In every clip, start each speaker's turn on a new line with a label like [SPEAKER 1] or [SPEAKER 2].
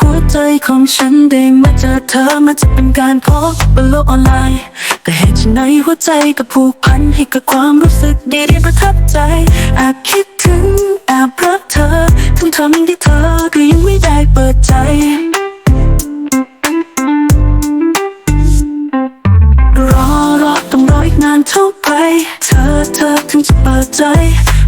[SPEAKER 1] หัวใจของฉันได้มาเจอเธอมันจะเป็นการพบบนโลกออนไลน์ แต่เหตุไฉนหัวใจก็ผูกพันให้กับความรู้สึกดีที่ประทับใจแอบคิดถึงแอบรักเธอทั้งทำที่เธอก็ยังไม่ได้เปิดใจรอรอต้องรออีกนานเท่าไหร่เธอเธอถึงจะเปิดใจ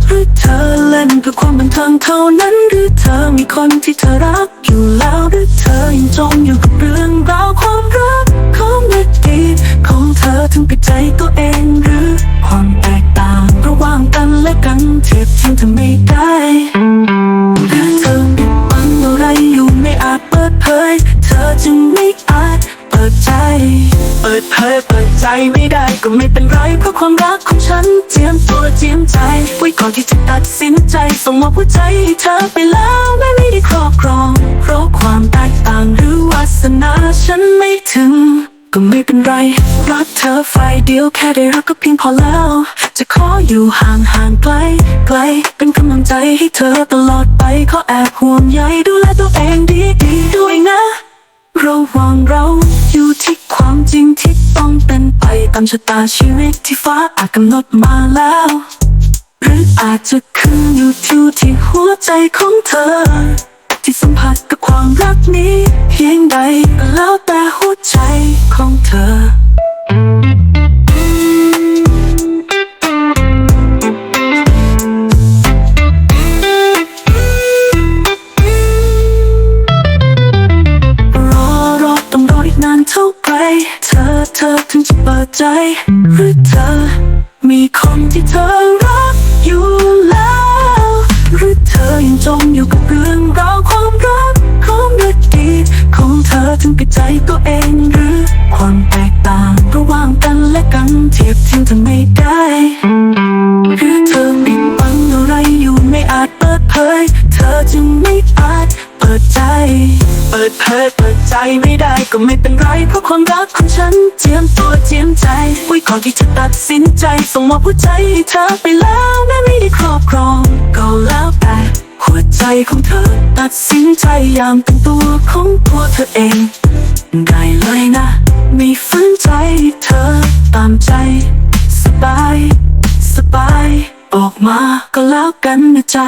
[SPEAKER 1] หรือเธอเล่นเพื่อความบันเทิงเท่านั้นหรือเธอมีคนที่เธอรักอยู่แล้วหรือเธอยังจมอยู่กับเรื่องราวความรักของอดีตของเธอถึงปิดใจตัวเองหรือความแตกต่างระหว่างกันและกันเทียบเทียงเธอไม่ได้หรือเธอปิดบังอะไรอยู่ไม่อาจเปิดเผย เธอจึงไม่อาจเปิดใจ เปิดเผยเปิดใจไม่ได้ก็ไม่เป็นไรเพราะความรัก ฉันเจียมตัวเจียมใจไว้ก่อนที่จะตัดสินใจส่งมอบหัวใจให้เธอไปแล้วแม้ไม่ได้ครอบครอง เพราะความแตกต่างหรือวาสนาฉันไม่ถึง ก็ไม่เป็นไร รักเธอฝ่ายเดียวแค่ได้รักก็เพียงพอแล้ว จะขออยู่ห่างห่างไกลไกล เป็นกำลังใจให้เธอตลอดไปขอแอบห่วงใยดูแลตัวเองดีดีด้วย ชะตาชีวิตที่ฟ้าอาจกำหนดมาแล้ว หรืออาจจะขึ้นอยู่ที่ที่หัวใจของเธอ ที่สัมผัสกับความรักนี้ เพียงใดก็แล้วแต่หัวใจ ใจ หรือเธอ มีคนที่เธอรักอยู่แล้ว หรือเธอยังจมอยู่กับเรื่องราวความรักของอดีตของเธอถึงปิดใจตัวเองหรือ ความแตกต่างระหว่างกันและกันเทียบเทียงเธอไม่ได้หรือเธอปิดบังอะไรอยู่ไม่อาจเปิดเผย เธอจึงไม่อาจเปิดใจเปิดเผยเปิดใจไม่ได้ก็ไม่เป็นไร เพราะความรักของฉันเจียมตัวจี อนที่จะตัดสินใจส่งมอบหัวใจให้เธอไปแล้วแม้ไม่ได้ครอบครองก็แล้วแต่หัวใจของเธอ ตัดสินใจอย่างเป็นตัวของตัวเธอเองได้เลยนะม่ฝืนใจเธอตามใจ สบาย สบาย ออกมาก็แล้วกันนะจ๊ะ